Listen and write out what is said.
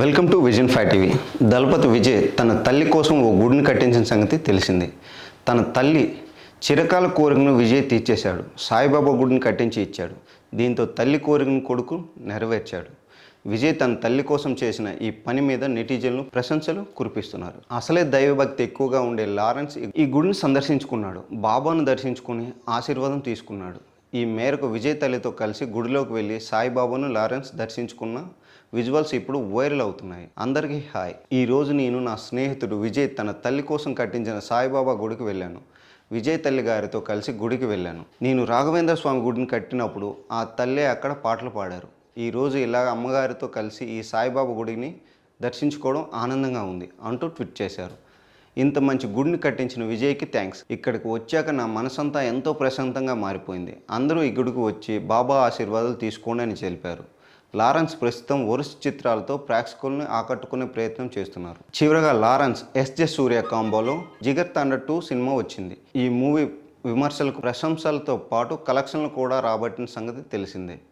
Welcome to vision five TV. Thalapathy Vijay తన తల్లి కోసం ఓ గుడిని కట్టించిన సంగతి తెలిసిందే. తన తల్లి చిరకాల కోరికను విజయ్ తీర్చేశాడు. సాయిబాబా గుడిని కట్టించి ఇచ్చాడు. దీంతో తల్లి కోరికను కొడుకు నెరవేర్చాడు. విజయ్ తన తల్లి కోసం చేసిన ఈ పని మీద నెటిజన్లు ప్రశంసలు కురిపిస్తున్నారు. అసలే దైవభక్తి ఎక్కువగా ఉండే లారెన్స్ ఈ గుడిని సందర్శించుకున్నాడు. బాబాను దర్శించుకుని ఆశీర్వాదం తీసుకున్నాడు. ఈ మేరకు విజయ్ తల్లితో కలిసి గుడిలోకి వెళ్ళి సాయిబాబాను లారెన్స్ దర్శించుకున్న విజువల్స్ ఇప్పుడు వైరల్ అవుతున్నాయి. అందరికీ హాయ్. ఈ రోజు నేను నా స్నేహితుడు విజయ్ తన తల్లి కోసం కట్టించిన సాయిబాబా గుడికి వెళ్ళాను. విజయ్ తల్లి గారితో కలిసి గుడికి వెళ్ళాను. నేను రాఘవేంద్ర స్వామి గుడిని కట్టినప్పుడు ఆ తల్లే అక్కడ పాటలు పాడారు. ఈ రోజు ఇలా అమ్మగారితో కలిసి ఈ సాయిబాబా గుడిని దర్శించుకోవడం ఆనందంగా ఉంది అంటూ ట్వీట్ చేశారు. ఇంత మంచి గుడిని కట్టించిన విజయ్కి థ్యాంక్స్ ఇక్కడికి వచ్చాక నా మనసంతా ఎంతో ప్రశాంతంగా మారిపోయింది. అందరూ ఈ గుడికి వచ్చి బాబా ఆశీర్వాదాలు తీసుకోండి అని తెలిపారు లారెన్స్ ప్రస్తుతం వరుస చిత్రాలతో ప్రేక్షకుల్ని ఆకట్టుకునే ప్రయత్నం చేస్తున్నారు. చివరగా లారెన్స్ ఎస్జె సూర్య కాంబోలో జిగర్ తండ టూ సినిమా వచ్చింది. ఈ మూవీ విమర్శలకు ప్రశంసలతో పాటు కలెక్షన్లు కూడా రాబట్టిన సంగతి తెలిసిందే.